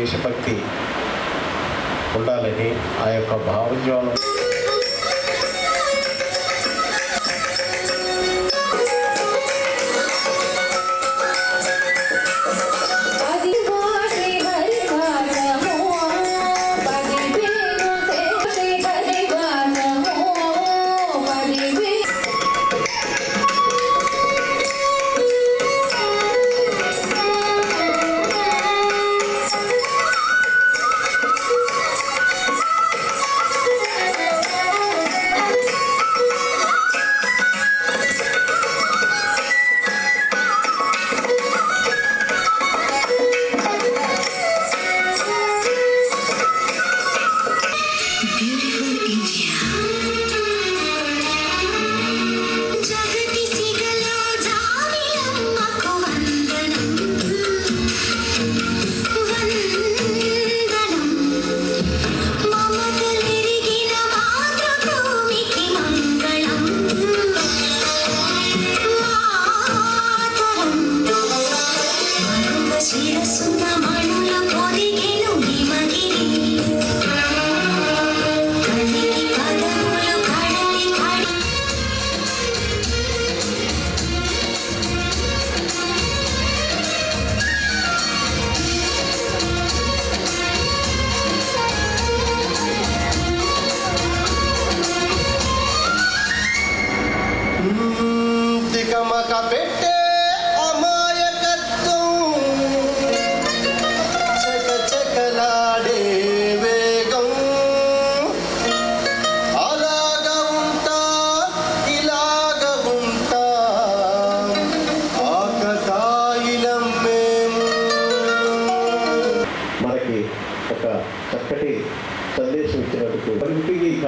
దేశభక్తి ఉండాలని ఆ యొక్క భావజ్వాలం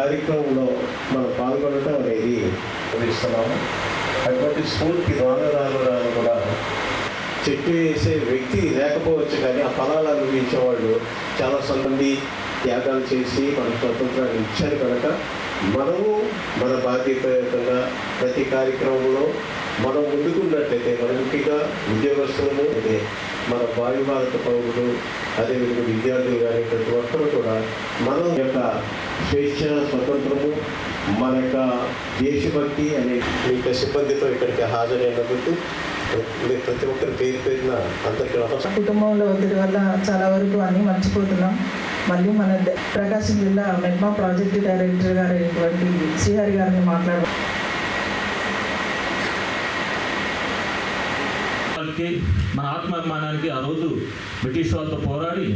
కార్యక్రమంలో మనం పాల్గొనడం అనేది భావిస్తున్నాము అటువంటి స్ఫూర్తి రాను రాను రాను కూడా చెట్టు వేసే వ్యక్తి లేకపోవచ్చు కానీ ఆ ఫలాలు అనుభవించే వాళ్ళు చాలా మంది త్యాగాలు చేసి మన స్వతంత్రాన్ని ఇచ్చారు కనుక మనము మన బాధ్యతగా ప్రతి కార్యక్రమంలో మనం ముందుకున్నట్లయితే మన ముఖ్యంగా ఉద్యోగస్తులు అయితే మన భావి భారత పౌరులు అదేవిధంగా విద్యార్థులు కానీ ప్రతి ఒక్కరూ కూడా మనం యొక్క స్వేచ్ఛ స్వతంత్రము మన యొక్క దేశభక్తి అనే మీ యొక్క సిబ్బందితో ఇక్కడికి హాజరైనందుకు ప్రతి ఒక్కరి పేరు పేరున అందరికీ కుటుంబంలో ఒత్తిడి వల్ల చాలా వరకు అన్నీ మర్చిపోతున్నాం. మళ్ళీ మన ప్రకాశం జిల్లా మెట్మా ప్రాజెక్ట్ డైరెక్టర్ గారు శ్రీహరి గారిని మాట్లాడడం వాళ్ళకి మన ఆత్మాభిమానానికి ఆ రోజు బ్రిటిష్ వాళ్ళతో పోరాడి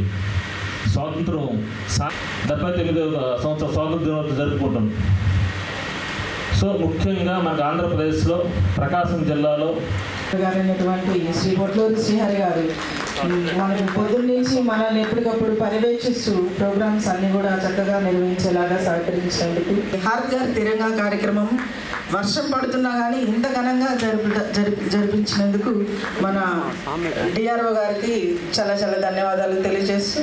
స్వాతంత్రం సా డెబ్బై తొమ్మిదవ సంవత్సరం స్వాతంత్ర దినోత్సవం జరుపుకుంటాం. సో ముఖ్యంగా మనకు ఆంధ్రప్రదేశ్లో ప్రకాశం జిల్లాలో గారు శ్రీ పొట్లూరు శ్రీహరి గారు మనకి పొద్దున్న నుంచి మనల్ని ఎప్పటికప్పుడు పర్యవేక్షిస్తూ ప్రోగ్రామ్స్ అన్ని కూడా చక్కగా నిర్వహించేలాగా సహకరించినందుకు. హర్ ఘర్ తిరంగా కార్యక్రమం వర్షం పడుతున్నా కానీ ఇంత ఘనంగా జరుపు జరిపించినందుకు మన డిఆర్ఓ గారికి చాలా చాలా ధన్యవాదాలు తెలియజేస్తూ.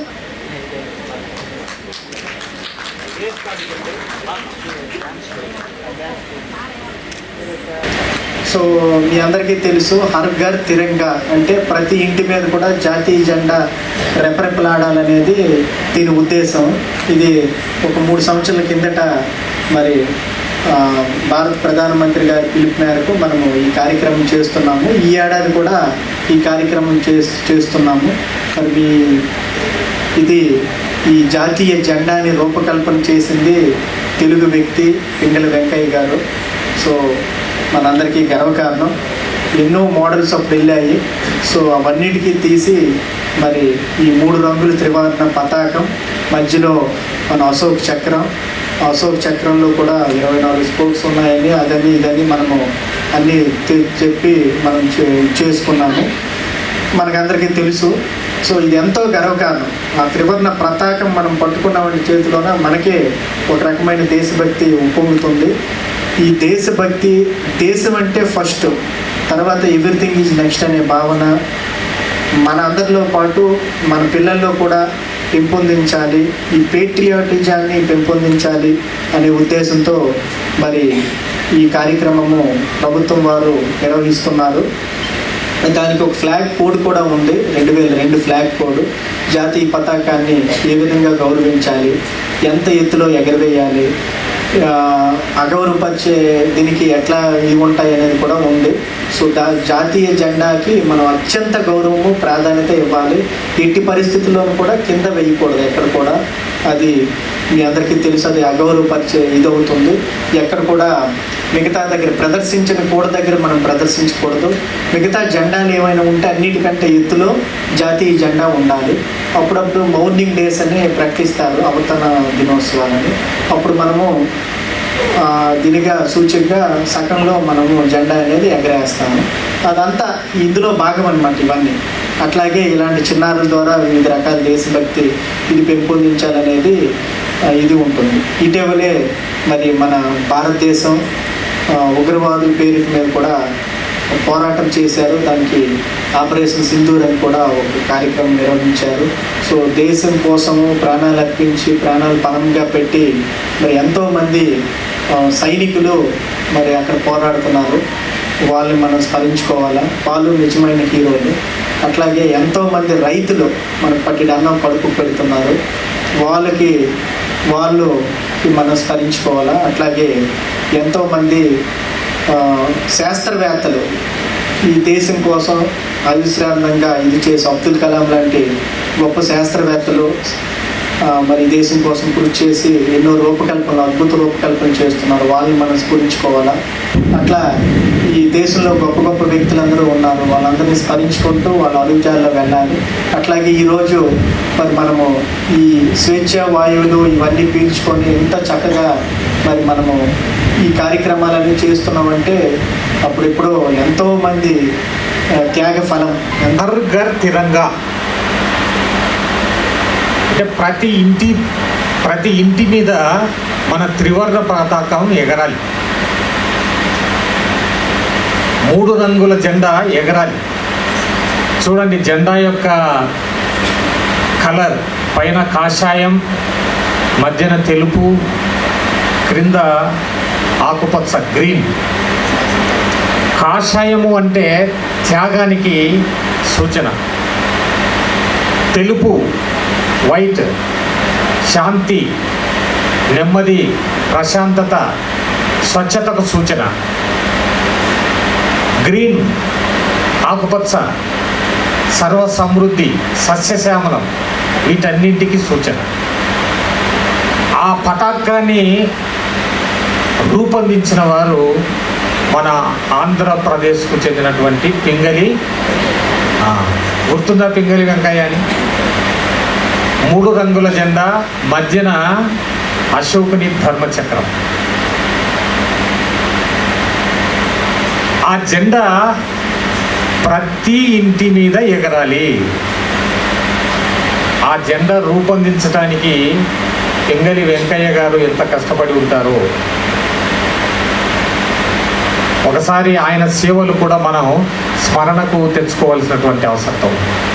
సో మీ అందరికీ తెలుసు హర్ ఘర్ తిరంగా అంటే ప్రతి ఇంటి మీద కూడా జాతీయ జెండా రెపరెపలాడాలనేది దీని ఉద్దేశం. ఇది ఒక మూడు సంవత్సరాల కిందట మరి భారత ప్రధానమంత్రి గారి పిలుపు మేరకు మనము ఈ కార్యక్రమం చేస్తున్నాము. ఈ ఏడాది కూడా ఈ కార్యక్రమం చే చేస్తున్నాము. మరి మీ ఇది ఈ జాతీయ జెండాని రూపకల్పన చేసింది తెలుగు వ్యక్తి పింగళ వెంకయ్య గారు. సో మనందరికీ గర్వకారణం ఎన్నో మోడల్స్ అప్పుడు వెళ్ళాయి. సో అవన్నిటికీ తీసి మరి ఈ మూడు రంగుల త్రివర్ణ పతాకం మధ్యలో మన అశోక్ చక్రం. అశోక్ చక్రంలో కూడా ఇరవై నాలుగు స్పోక్స్ ఉన్నాయని అదని ఇదని మనము అన్నీ చెప్పి మనం చేసుకున్నాము. మనకందరికీ తెలుసు. సో ఇది ఎంతో గర్వకారణం ఆ త్రివర్ణ పతాకం మనం పట్టుకున్నామని చేతిలోన మనకే ఒక రకమైన దేశభక్తి ఉప్పొంగుతుంది. ఈ దేశభక్తి దేశం అంటే ఫస్ట్ తర్వాత ఎవ్రీథింగ్ ఈజ్ నెక్స్ట్ అనే భావన మన అందరిలో పాటు మన పిల్లల్లో కూడా పెంపొందించాలి ఈ పేట్రియాటిజాన్ని పెంపొందించాలి అనే ఉద్దేశంతో మరి ఈ కార్యక్రమము ప్రభుత్వం వారు నిర్వహిస్తున్నారు. దానికి ఒక ఫ్లాగ్ కోడ్ కూడా ఉంది రెండు వేల రెండు ఫ్లాగ్ కోడ్ జాతీయ పతాకాన్ని ఏ విధంగా గౌరవించాలి ఎంత ఎత్తులో ఎగరవేయాలి అగౌరవపరిచే దీనికి ఎట్లా ఇవి ఉంటాయి అనేది కూడా ఉంది. సో దా జాతీయ జెండాకి మనం అత్యంత గౌరవము ప్రాధాన్యత ఇవ్వాలి. ఎట్టి పరిస్థితుల్లోనూ కూడా కింద వేయకూడదు ఎక్కడ కూడా. అది మీ అందరికీ తెలుసు అది అగౌరవపరిచే ఇదవుతుంది. ఎక్కడ కూడా మిగతా దగ్గర ప్రదర్శించిన కూడ దగ్గర మనం ప్రదర్శించకూడదు. మిగతా జెండాలు ఏమైనా ఉంటే అన్నిటికంటే ఎత్తులో జాతీయ జెండా ఉండాలి. అప్పుడప్పుడు మౌర్నింగ్ డేస్ అని ప్రకటిస్తారు అవతరణ దినోత్సవాలని. అప్పుడు మనము దీనిగా సూచికగా సగంలో మనము జెండా అనేది ఎగరేస్తాము. అదంతా ఇందులో భాగం అనమాట ఇవన్నీ. అట్లాగే ఇలాంటి చిన్నారుల ద్వారా వివిధ రకాల దేశభక్తి ఇది పెంపొందించాలనేది ఇది ఉంటుంది. ఇటీవలే మరి మన భారతదేశం ఉగ్రవాదుల పేరు మీద కూడా పోరాటం చేశారు. దానికి ఆపరేషన్ సింధూర్ అని కూడా ఒక కార్యక్రమం నిర్వహించారు. సో దేశం కోసము ప్రాణాలు అర్పించి ప్రాణాలు పణంగా పెట్టి మరి ఎంతోమంది సైనికులు మరి అక్కడ పోరాడుతున్నారు. వాళ్ళని మనం స్మరించుకోవాలా? వాళ్ళు నిజమైన హీరోలు. అట్లాగే ఎంతోమంది రైతులు మనకు పట్టి అన్నం కడుపు పెడుతున్నారు. వాళ్ళకి వాళ్ళు మనం స్మరించుకోవాలా? అట్లాగే ఎంతోమంది శాస్త్రవేత్తలు ఈ దేశం కోసం అవిశ్రాంతంగా ఇది చేసి అబ్దుల్ కలాం లాంటి గొప్ప శాస్త్రవేత్తలు మరి దేశం కోసం కృషి చేసి ఎన్నో రూపకల్పనలు అద్భుత రూపకల్పన చేస్తున్నారు. వాళ్ళని మనం స్ఫురించుకోవాలా? అట్లా ఈ దేశంలో గొప్ప గొప్ప వ్యక్తులందరూ ఉన్నారు. వాళ్ళందరినీ స్మరించుకుంటూ వాళ్ళ అడుగుజాల్లో వెళ్ళాలి. అట్లాగే ఈరోజు మరి మనము ఈ స్వేచ్ఛ వాయువులు ఇవన్నీ పీల్చుకొని ఎంత చక్కగా మరి మనము ఈ కార్యక్రమాలన్నీ చేస్తున్నామంటే అప్పుడెప్పుడు ఎంతోమంది త్యాగ ఫలం. తిరంగా. అంటే ప్రతి ఇంటి ప్రతి ఇంటి మీద మన త్రివర్ణ పతాకం ఎగరాలి. మూడు రంగుల జెండా ఎగరాలి. చూడండి జెండా యొక్క కలర్ పైన కాషాయం మధ్యన తెలుపు క్రింద ఆకుపచ్చ గ్రీన్. కాషాయము అంటే త్యాగానికి సూచన. తెలుపు వైట్ శాంతి నెమ్మది ప్రశాంతత స్వచ్ఛతకు సూచన. గ్రీన్ ఆకుపచ్చ సర్వ సమృద్ధి సస్యశ్యామలం వీటన్నింటికి సూచన. ఆ పతాకాన్ని రూపొందించిన వారు మన ఆంధ్రప్రదేశ్కు చెందినటువంటి పింగళి. గుర్తుందా పింగళి వెంకయ్య అని? మూడు రంగుల జెండా మధ్యన అశోకుని ధర్మచక్రం. ఆ జెండా ప్రతి ఇంటి మీద ఎగరాలి. ఆ జెండా రూపొందించడానికి పింగలి వెంకయ్య గారు ఎంత కష్టపడి ఉంటారో. ఒకసారి ఆయన సేవలు కూడా మనం స్మరణకు తెచ్చుకోవాల్సినటువంటి అవసరం.